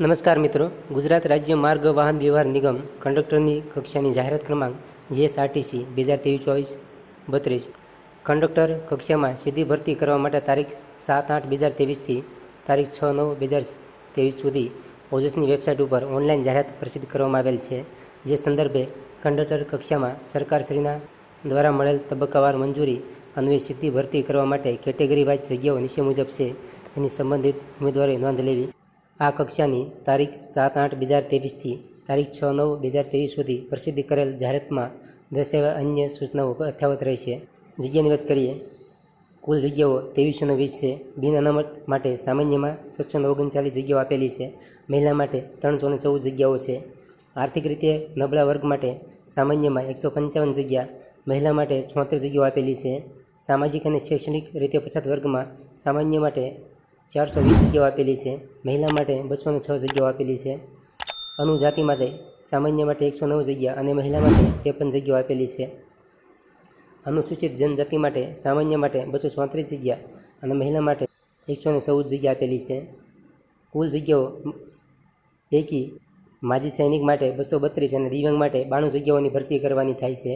નમસ્કાર મિત્રો. ગુજરાત રાજ્ય માર્ગ વાહન વ્યવહાર નિગમ કંડક્ટરની કક્ષાની જાહેરાત ક્રમાંક જીએસઆરટીસી બે હજાર ત્રેવીસ ચોવીસ બત્રીસ. કંડક્ટર કક્ષામાં સીધી ભરતી કરવા માટે તારીખ સાત આઠ બે હજાર ત્રેવીસથી તારીખ છ નવ બે હજાર ત્રેવીસ સુધી ઓજસની વેબસાઇટ ઉપર ઓનલાઈન જાહેરાત પ્રસિદ્ધ કરવામાં આવેલ છે. જે સંદર્ભે કંડક્ટર કક્ષામાં સરકારશ્રીના દ્વારા મળેલ તબક્કાવાર મંજૂરી અન્વયે સીધી ભરતી કરવા માટે કેટેગરી વાઇઝ જગ્યાઓ નીચે મુજબ છે. એની સંબંધિત ઉમેદવારોએ નોંધ લેવી. આ કક્ષાની તારીખ સાત આઠ બે હજાર ત્રેવીસથી તારીખ છ નવ બે હજાર ત્રેવીસ સુધી પ્રસિદ્ધ કરેલ જાહેરાતમાં દર્શાવ્યા અન્ય સૂચનાઓ યથાવત રહેશે જગ્યાની વાત કરીએ, કુલ જગ્યાઓ ત્રેવીસો ને વીસ છે. બિન અનામત માટે સામાન્યમાં છસો ને ઓગણચાલીસ જગ્યાઓ આપેલી છે. મહિલા માટે ત્રણસો ને ચૌદ જગ્યાઓ છે. આર્થિક રીતે નબળા વર્ગ માટે સામાન્યમાં એકસો પંચાવન જગ્યા, મહિલા માટે છોતેર જગ્યાઓ આપેલી છે. સામાજિક અને શૈક્ષણિક રીતે પછાત વર્ગમાં સામાન્ય માટે ચારસો વીસ જગ્યાઓ આપેલી છે. મહિલા માટે બસો ને છ જગ્યાઓ આપેલી છે. અનુજાતિ માટે સામાન્ય માટે એકસો નવ જગ્યા અને મહિલા માટે ત્રેપન જગ્યાઓ આપેલી છે. અનુસૂચિત જનજાતિ માટે સામાન્ય માટે બસો ચોત્રીસ જગ્યા અને મહિલા માટે એકસો ને ચૌદ જગ્યા આપેલી છે. કુલ જગ્યાઓ પૈકી માજી સૈનિક માટે બસો બત્રીસ અને દિવ્યાંગ માટે બાણું જગ્યાઓની ભરતી કરવાની થાય છે.